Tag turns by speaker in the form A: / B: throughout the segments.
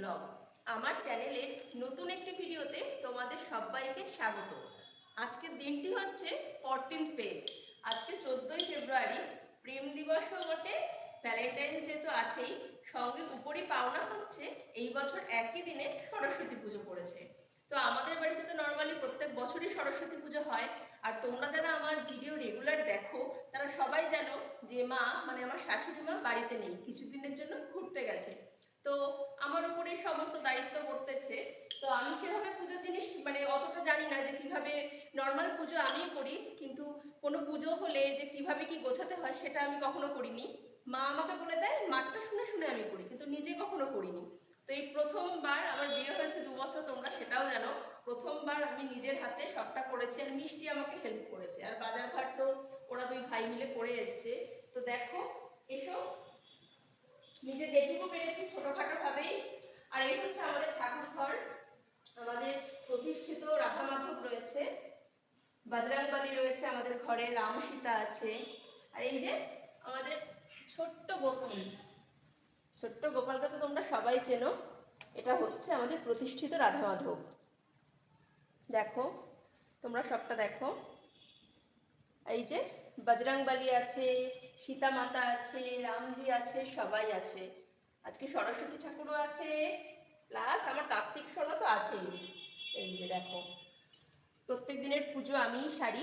A: Blog. আমার চ্যানেলের নতুন একটি ভিডিওতে তোমাদের সবাইকে স্বাগত। আজকের দিনটি হচ্ছে ফরটিন ফে আজকে চোদ্দোই ফেব্রুয়ারি, প্রেম দিবসও বটে ভ্যালেন্টাইন্স ডে তো আছেই। সঙ্গে উপরি পাওনা হচ্ছে, এই বছর একই দিনে সরস্বতী পুজো পড়েছে। তো আমাদের বাড়িতে তো নর্মালি প্রত্যেক বছরই সরস্বতী পুজো হয়। আর তোমরা যারা আমার ভিডিও রেগুলার দেখো, তারা সবাই জানো যে মা মানে আমার শাশুড়ি মা বাড়িতে নেই, কিছুদিনের জন্য ঘুরতে গেছে। তো আমার উপরে সমস্ত দায়িত্ব করতেছে তো আমি সেভাবে পুজোর জিনিস মানে অতটা জানি না যে কীভাবে নর্মাল পুজো আমিই করি, কিন্তু কোনো পুজো হলে যে কীভাবে কি গোছাতে হয় সেটা আমি কখনো করিনি। মা আমাকে বলে দেয়, মাঠটা শুনে শুনে আমি করি, কিন্তু নিজে কখনো করিনি। তো এই প্রথমবার আমার বিয়ে হয়েছে দু বছর, তোমরা সেটাও জানো। প্রথমবার আমি নিজের হাতে সবটা করেছি আর মিষ্টি আমাকে হেল্প করেছে। আর বাজার ঘাট তো ওরা দুই ভাই মিলে করে এসছে। তো দেখো, এসো নিজে যেটুকু পেরেছি ভাবেই আর এই হচ্ছে আমাদের ঠাকুর আমাদের প্রতিষ্ঠিত রাধা রয়েছে। বজরংবলী রয়েছে আমাদের ঘরে, রাম সীতা আছে। আর এই যে আমাদের ছোট্ট গোপাল। ছোট্ট গোপালকে তো তোমরা সবাই চেনো। এটা হচ্ছে আমাদের প্রতিষ্ঠিত রাধা মাধব। দেখো, তোমরা সবটা দেখো। এই যে বজরংবলী আছে সীতা মাতা আছে, রামজি আছে, সবাই আছে। আজকে সরস্বতী ঠাকুরও আছে প্লাস আমার কার্তিক সোনা তো আছেই। এই যে দেখো, প্রত্যেক দিনের পুজো আমি সারি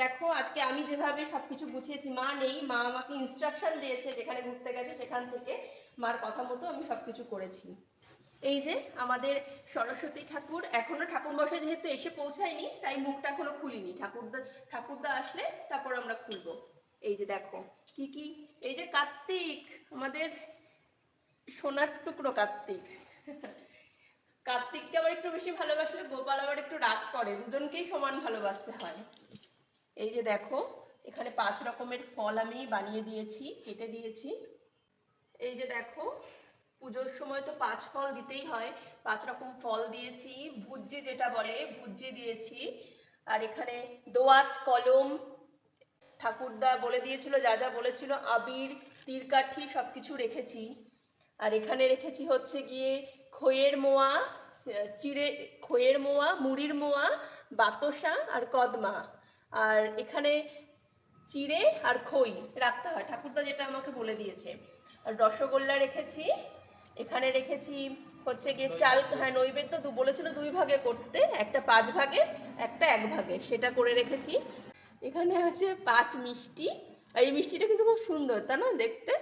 A: দেখো, আজকে আমি যেভাবে সবকিছু গুছিয়েছি, মা নেই, মা আমাকে ইনস্ট্রাকশন দিয়েছে যেখানে ঘুরতে গেছে সেখান থেকে। মার কথা মতো আমি সবকিছু করেছি। এই যে আমাদের সরস্বতী ঠাকুর এখনও ঠাকুর মশাই যেহেতু এসে পৌঁছায়নি, তাই মুখটা এখনও খুলিনি। ঠাকুরদা ঠাকুরদা আসলে তারপর আমরা খুলবো। এই যে দেখো, কি কি? এই যে কার্তিক, আমাদের সোনার টুকরো কার্তিক। কার্তিককে আবার একটু বেশি ভালোবাসলে গোপাল আবার একটু রাগ করে, দুজনকেই সমান ভালোবাসতে হয়। এই যে দেখো, এখানে পাঁচ রকমের ফল আমি বানিয়ে দিয়েছি, কেটে দিয়েছি। এই যে দেখো, পুজোর সময় তো পাঁচ ফল দিতেই হয়। পাঁচ রকম ফল দিয়েছি, ভুজ্জি যেটা বলে, ভুজ্জি দিয়েছি। আর এখানে দোয়াত, কলম, ঠাকুরদা বলে দিয়েছিল, যা যা বলেছিল, আবির, তীরকাঠি সব কিছু রেখেছি। আর এখানে রেখেছি হচ্ছে গিয়ে খইয়ের মোয়া চিড়ে খইয়ের মোয়া মুড়ির মোয়া বাতসা আর কদমা। আর এখানে চিড়ে আর খই রাখতে হয়। ঠাকুরদা যেটা আমাকে বলে দিয়েছে। আর রসগোল্লা রেখেছি। এখানে রেখেছি হচ্ছে গিয়ে চাল হ্যাঁ নৈবেদ্য দু বলেছিল দুই ভাগে করতে। একটা পাঁচ ভাগে একটা এক ভাগে। সেটা করে রেখেছি। এখানে আছে পাঁচ মিষ্টি। আর এই মিষ্টিটা কিন্তু খুব সুন্দর তা না? দেখতে।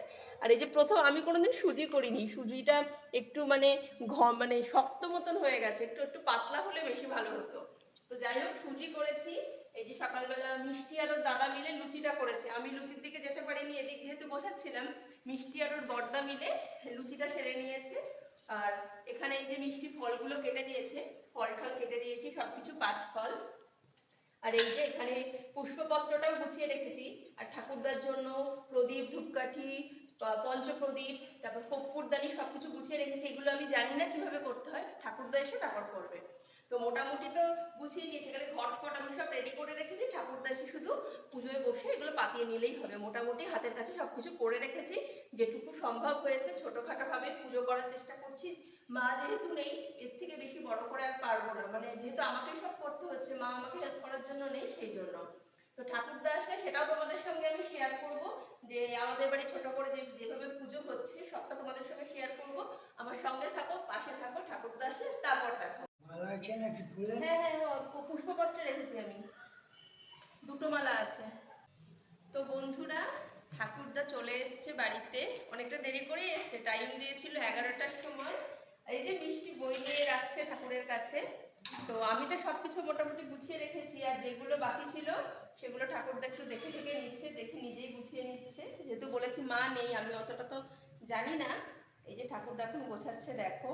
A: আর এই যে প্রথম আমি কোনোদিন সুজি করিনি, সুজিটা একটু মানে ঘ মানে শক্ত মতন হয়ে গেছে, একটু একটু পাতলা হলে বেশি ভালো হতো। তো যাই হোক, সুজি করেছি, এই যে সকালবেলা মিষ্টি আর দাদা মিলে লুচিটা করেছে। আমি লুচির দিকে যেতে পারিনি, এদিক যেহেতু গোছাচ্ছিলাম মিষ্টি আর ওর বর্দা মিলে লুচিটা সেরে নিয়েছে। আর এখানে এই যে মিষ্টি ফলগুলো কেটে দিয়েছে, ফল ঠল কেটে দিয়েছি, সবকিছু পাঁচ ফল আর এই যে এখানে পুষ্পপত্রটাও গুছিয়ে রেখেছি। আর ঠাকুরদার জন্য প্রদীপ ধূপকাঠি পঞ্চপ্রদীপ, তারপর কর্পূরদানি সবকিছু গুছিয়ে রেখেছি, এগুলো আমি জানি না কীভাবে করতে হয়, ঠাকুরদা এসে তারপর করবে। তো মোটামুটি তো গুছিয়ে নিয়েছি, এখানে ঘটফট আমি সব রেডি করে রেখেছি, ঠাকুরদা এসে শুধু পুজোয় বসে এগুলো পাতিয়ে নিলেই হবে। মোটামুটি হাতের কাছে সবকিছু করে রেখেছি, যেটুকু সম্ভব হয়েছে, ছোটখাটো ভাবে পুজো করার চেষ্টা করছি। মা যেহেতু নেই, এর থেকে বেশি বড় করে আর পারব না। মানে যেহেতু আমাকে সব করতে হচ্ছে, মা আমাকে হেল্প করার জন্য নেই, সেই জন্য। তো ঠাকুরদা আসলে সেটাও তোমাদের সঙ্গে আমি শেয়ার করব। যে আমাদের বাড়ি ছোট করে যে যেভাবে পুজো হচ্ছে সবটা তোমাদের সঙ্গে শেয়ার করব। আমার সঙ্গে থাকো পাশে থাকো ঠাকুরদা আসলে তারপর দেখো হ্যাঁ হ্যাঁ পুষ্পপত্র রেখেছি আমি। দুটো মালা আছে। তো বন্ধুরা ঠাকুরদা চলে এসছে বাড়িতে। অনেকটা দেরি করেই এসছে টাইম দিয়েছিল এগারোটার সময়। এই যে মিষ্টি বই নিয়ে রাখছে ঠাকুরের কাছে। তো আমি তো সবকিছু মোটামুটি গুছিয়ে রেখেছি আর যেগুলো বাকি ছিল সেগুলো ঠাকুরদা একটু দেখে দেখে নিচ্ছে, দেখে নিজেই গুছিয়ে নিচ্ছে। যেহেতু বলেছি মা নেই, আমি অতটা তো জানি না। এই যে ঠাকুরদা এখন গোছাচ্ছে, দেখো।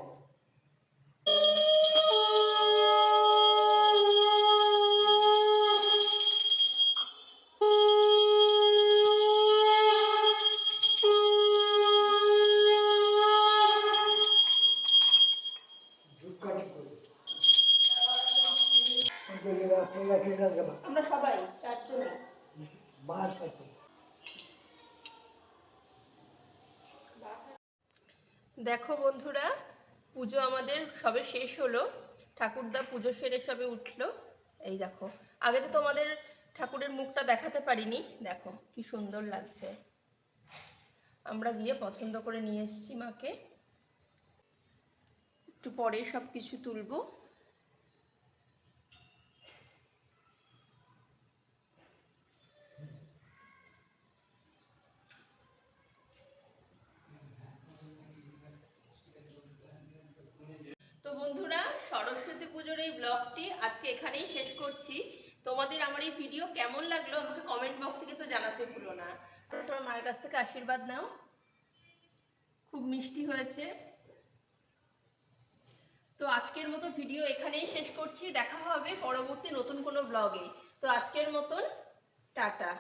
A: আমরা সবাই দেখো বন্ধুরা পুজো আমাদের সবে শেষ হলো। ঠাকুরদা পুজো সেরে সবে উঠল। এই দেখো আগে তো তোমাদের ঠাকুরের মুখটা দেখাতে পারিনি। দেখো কি সুন্দর লাগছে। আমরা গিয়ে পছন্দ করে নিয়ে এসেছি মাকে। একটু পরে সব কিছু তুলবো তো বন্ধুরা সরস্বতী পুজোর এই ব্লগটি আজকে এখানেই শেষ করছি। তোমাদের আমার এই ভিডিও কেমন লাগল আমাকে কমেন্ট বক্সে কিন্তু জানাতে ভুলো না। তোমার মায়ের কাছ থেকে আশীর্বাদ নাও। খুব মিষ্টি হয়েছে। তো আজকের মতো ভিডিও এখানেই শেষ করছি। দেখা হবে পরবর্তী নতুন কোনো ব্লগে তো আজকের মতন, টাটা।